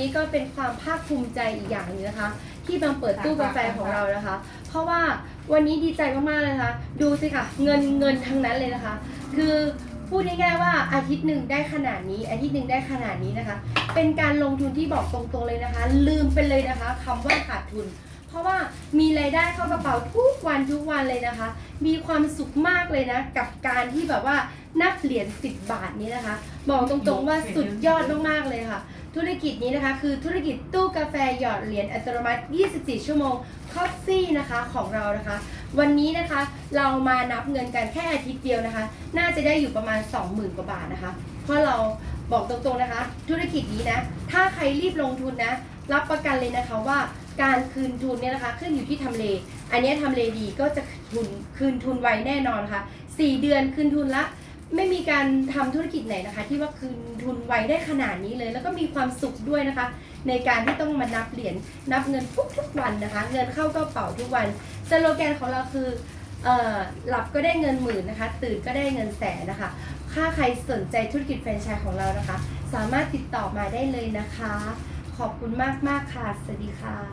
นี้ก็เป็นความภาคภูมิใจอีกอย่างหนึงนะคะ ที่มาเปิดตู้กาแฟของเรานะคะ เพราะว่าวันนี้ดีใจมากๆเลยนะคะ ดูสิค่ะเงินเงินทั้งนั้นเลยนะคะ คือพูดง่ายๆว่าอาทิตย์หนึ่งได้ขนาดนี้ อาทิตย์หนึ่งได้ขนาดนี้นะคะ เป็นการลงทุนที่บอกตรงๆเลยนะคะ ลืมไปเลยนะคะคำว่าขาดทุน เพราะว่ามีรายได้เข้ากระเป๋าทุกวันทุกวันเลยนะคะ มีความสุขมากเลยนะ กับการที่แบบว่า นับเหรียญ10 บาทนี้นะคะบอกตรงๆว่าสุดยอดมากๆเลยค่ะ ธุรกิจนี้นะคะ คือธุรกิจตู้กาแฟหยอดเหรียญอัตโนมัติ 24 ชั่วโมงคอฟฟี่นะคะของเรานะคะ วันนี้นะคะเรามานับเงินกันแค่อาทิตย์เดียวนะคะ น่าจะได้อยู่ประมาณ 20,000 กว่าบาทนะคะ เพราะเราบอกตรงๆนะคะ ธุรกิจนี้นะถ้าใครรีบลงทุนนะ รับประกันเลยนะคะว่าการคืนทุนเนี่ยนะคะขึ้นอยู่ที่ทำเล อันเนี้ยทำเลดีก็จะทุนคืนทุนไวแน่นอนค่ะ 4 เดือนคืนทุนละ ไม่มีการทำธุรกิจไหนนะคะ ที่ว่าคืนทุนไวได้ขนาดนี้เลย แล้วก็มีความสุขด้วยนะคะ ในการที่ต้องมานับเหรียญนับเงินทุกทุกวันนะคะ เงินเข้ากระเป๋าทุกวันสโลแกนของเราคืออหลับก็ได้เงินหมื่นนะคะ ตื่นก็ได้เงินแสนนะคะถ้าใครสนใจธุรกิจแฟรนไชส์ของเรานะคะ สามารถติดต่อมาได้เลยนะคะ ขอบคุณมากมากๆค่ะ สวัสดีค่ะ